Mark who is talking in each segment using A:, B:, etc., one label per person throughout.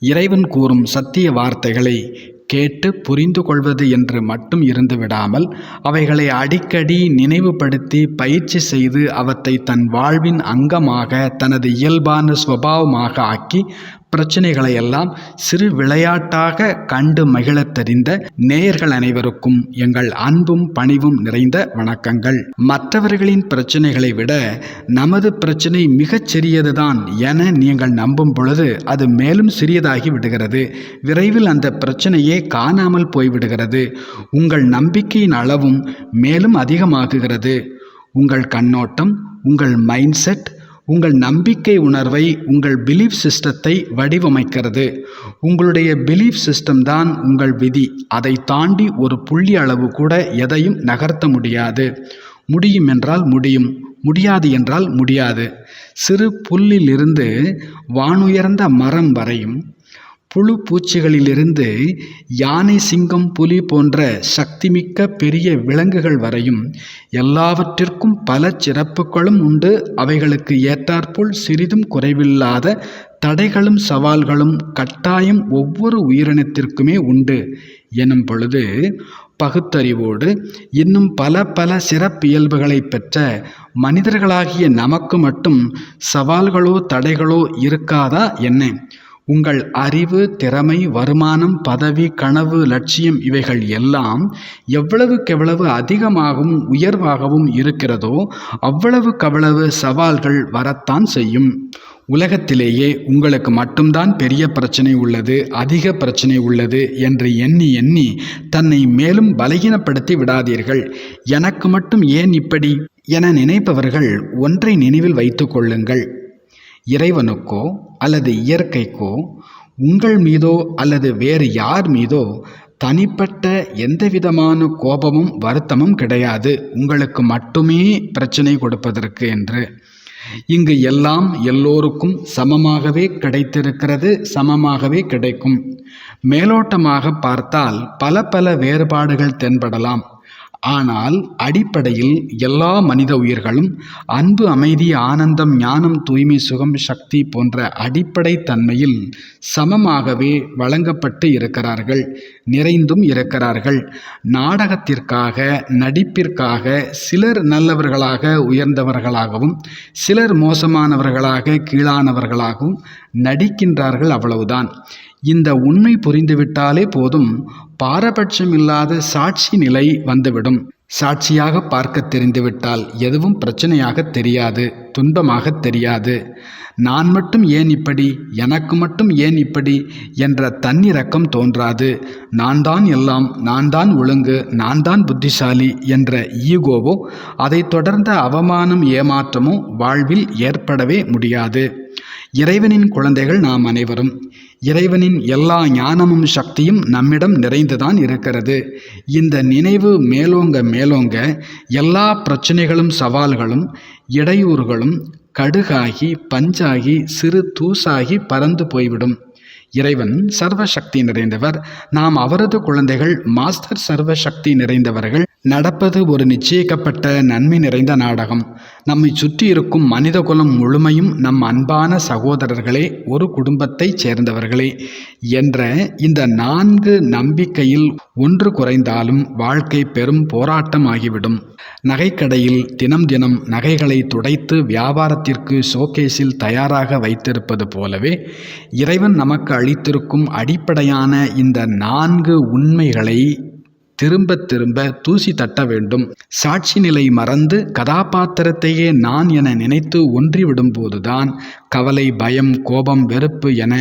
A: இறைவன் கூறும் சத்திய வார்த்தைகளை கேட்டு புரிந்து கொள்வது என்று மட்டும் இருந்து விடாமல் அவைகளை அடிக்கடி நினைவுபடுத்தி பயிற்சி செய்து அவற்றை தன் வாழ்வின் அங்கமாக தனது இயல்பான சுபாவமாக ஆக்கி பிரச்சனைகளை எல்லாம் சிறு விளையாட்டாக கண்டு மகிழத் தெரிந்த நேயர்கள் அனைவருக்கும் எங்கள் அன்பும் பணிவும் நிறைந்த வணக்கங்கள். மற்றவர்களின் பிரச்சனைகளை விட நமது பிரச்சனை மிகச் சிறியதுதான் என நீங்கள் நம்பும் பொழுது அது மேலும் சிறியதாகி விடுகிறது. விரைவில் அந்த பிரச்சனையே காணாமல் போய்விடுகிறது. உங்கள் நம்பிக்கையின் அளவும் மேலும் அதிகமாகுகிறது. உங்கள் கண்ணோட்டம் உங்கள் மைண்ட் செட் உங்கள் நம்பிக்கை உணர்வை உங்கள் பிலீஃப் சிஸ்டத்தை வடிவமைக்கிறது. உங்களுடைய பிலீஃப் சிஸ்டம் தான் உங்கள் விதி. அதை தாண்டி ஒரு புள்ளி அளவு கூட எதையும் நகர்த்த முடியாது. முடியும் என்றால் முடியும் முடியாது என்றால் முடியாது. சிறு புல்லிலிருந்து வானுயர்ந்த மரம் வரையும் புழு பூச்சிகளிலிருந்து யானை சிங்கம் புலி போன்ற சக்திமிக்க பெரிய விலங்குகள் வரையும் எல்லாவற்றிற்கும் பல சிறப்புகளும் உண்டு. அவைகளுக்கு ஏற்றாற்போல் சிறிதும் குறைவில்லாத தடைகளும் சவால்களும் கட்டாயம் ஒவ்வொரு உயிரினத்திற்குமே உண்டு. எனும் பொழுது பகுத்தறிவோடு இன்னும் பல பல சிறப்பியல்புகளை பெற்ற மனிதர்களாகிய நமக்கு மட்டும் சவால்களோ தடைகளோ இருக்காதா என்ன? உங்கள் அறிவு திறமை வருமானம் பதவி கனவு லட்சியம் இவைகள் எல்லாம் எவ்வளவுக்கெவ்வளவு அதிகமாகவும் உயர்வாகவும் இருக்கிறதோ அவ்வளவுக்கவ்வளவு சவால்கள் வரத்தான் செய்யும். உலகத்திலேயே உங்களுக்கு மட்டும்தான் பெரிய பிரச்சனை உள்ளது அதிக பிரச்சனை உள்ளது என்று எண்ணி எண்ணி தன்னை மேலும் பலகீனப்படுத்தி விடாதீர்கள். எனக்கு மட்டும் ஏன் இப்படி? என நினைப்பவர்கள் ஒன்றை நினைவில் வைத்து கொள்ளுங்கள். இறைவனுக்கோ அல்லது இயற்கைக்கோ உங்கள் மீதோ அல்லது வேறு யார் மீதோ தனிப்பட்ட எந்தவிதமான கோபமும் வருத்தமும் கிடையாது. உங்களுக்கு மட்டுமே பிரச்சனை கொடுப்பதற்கு என்று. இங்கு எல்லாம் எல்லோருக்கும் சமமாகவே கிடைத்திருக்கிறது சமமாகவே கிடைக்கும். மேலோட்டமாக பார்த்தால் பல பல வேறுபாடுகள் தென்படலாம். ஆனால் அடிப்படையில் எல்லா மனித உயிர்களும் அன்பு அமைதி ஆனந்தம் ஞானம் தூய்மை சுகம் சக்தி போன்ற அடிப்படை தன்மையில் சமமாகவே வழங்கப்பட்டு இருக்கிறார்கள் நிறைந்தும் இருக்கிறார்கள். நாடகத்திற்காக நடிப்பிற்காக சிலர் நல்லவர்களாக உயர்ந்தவர்களாகவும் சிலர் மோசமானவர்களாக கீழானவர்களாகவும் நடிக்கின்றார்கள் அவ்வளவுதான். இந்த உண்மை புரிந்துவிட்டாலே போதும் பாரபட்சம் இல்லாத சாட்சி நிலை வந்துவிடும். சாட்சியாக பார்க்க தெரிந்துவிட்டால் எதுவும் பிரச்சனையாக தெரியாது துன்பமாக தெரியாது. நான் மட்டும் ஏன் இப்படி எனக்கு மட்டும் ஏன் இப்படி என்ற தன்னிறக்கம் தோன்றாது. நான் தான் எல்லாம் நான் தான் ஒழுங்கு நான் தான் புத்திசாலி என்ற ஈகோவோ அதை தொடர்ந்த அவமானம் ஏமாற்றமோ வாழ்வில் ஏற்படவே முடியாது. இறைவனின் குழந்தைகள் நாம் அனைவரும். இறைவனின் எல்லா ஞானமும் சக்தியும் நம்மிடம் நிறைந்துதான் இருக்கிறது. இந்த நினைவு மேலோங்க மேலோங்க எல்லா பிரச்சனைகளும் சவால்களும் இடையூறுகளும் கடுகாகி பஞ்சாகி சிறு தூசாகி பறந்து போய்விடும். இறைவன் சர்வசக்தி நிறைந்தவர். நாம் அவரது குழந்தைகள் மாஸ்டர் சர்வசக்தி நிறைந்தவர்கள். நடப்பது ஒரு நிச்சயிக்கப்பட்ட நன்மை நிறைந்த நாடகம். நம்மை சுற்றி இருக்கும் மனித குலம் முழுமையும் நம் அன்பான சகோதரர்களே ஒரு குடும்பத்தைச் சேர்ந்தவர்களே என்ற இந்த நான்கு நம்பிக்கையில் ஒன்று குறைந்தாலும் வாழ்க்கை பெரும் போராட்டம் ஆகிவிடும் நகைக்கடையில் தினம் தினம் நகைகளை துடைத்து வியாபாரத்திற்கு ஷோகேஸில் தயாராக வைத்திருப்பது போலவே இறைவன் நமக்கு அளித்திருக்கும் அடிப்படையான இந்த நான்கு உண்மைகளை திரும்ப திரும்ப தூசி தட்ட வேண்டும். சாட்சி நிலை மறந்து கதாபாத்திரத்தையே நான் என நினைத்து ஒன்றிவிடும் போதுதான் கவலை பயம் கோபம் வெறுப்பு என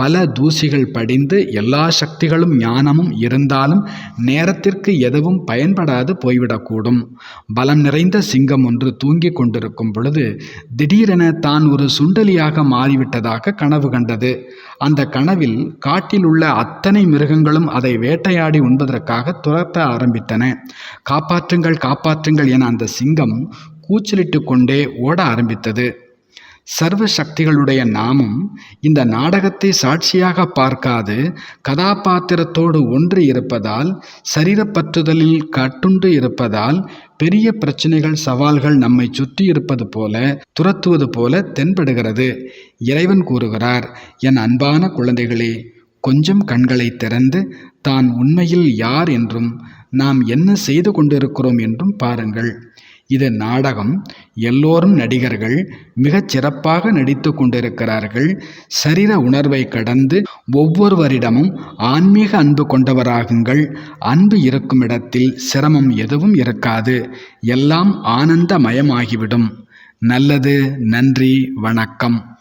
A: பல தூசிகள் படிந்து எல்லா சக்திகளும் ஞானமும் இருந்தாலும் நேரத்திற்கு எதுவும் பயன்படாது போய்விடக்கூடும். பலம் நிறைந்த சிங்கம் ஒன்று தூங்கிக் கொண்டிருக்கும் பொழுது திடீரென தான் ஒரு சுண்டலியாக மாறிவிட்டதாக கனவு கண்டது. அந்த கனவில் காட்டில் உள்ள அத்தனை மிருகங்களும் அதை வேட்டையாடி உண்பதற்காக துரத்த ஆரம்பித்தன. காப்பாற்றுங்கள் காப்பாற்றுங்கள் என அந்த சிங்கம் கூச்சலிட்டு கொண்டே ஓட ஆரம்பித்தது. சர்வ சக்திகளுடைய நாமும் இந்த நாடகத்தை சாட்சியாக பார்க்காது கதாபாத்திரத்தோடு ஒன்று இருப்பதால் சரீரப்பற்றுதலில் கட்டுண்டு இருப்பதால் பெரிய பிரச்சனைகள் சவால்கள் நம்மை சுற்றி இருப்பது போல துரத்துவது போல தென்படுகிறது இறைவன் கூறுகிறார். என் அன்பான குழந்தைகளே கொஞ்சம் கண்களை திறந்து தான் உண்மையில் யார் என்றும் நாம் என்ன செய்து கொண்டிருக்கிறோம் என்றும் பாருங்கள். இது நாடகம். எல்லோரும் நடிகர்கள் மிகச் சிறப்பாக நடித்து கொண்டிருக்கிறார்கள். சரீர உணர்வை கடந்து ஒவ்வொருவரிடமும் ஆன்மீக அன்பு கொண்டவராகுங்கள். அன்பு இருக்கும் இடத்தில் சிரமம் எதுவும் இருக்காது. எல்லாம் ஆனந்தமயமாகிவிடும். நல்லது நன்றி வணக்கம்.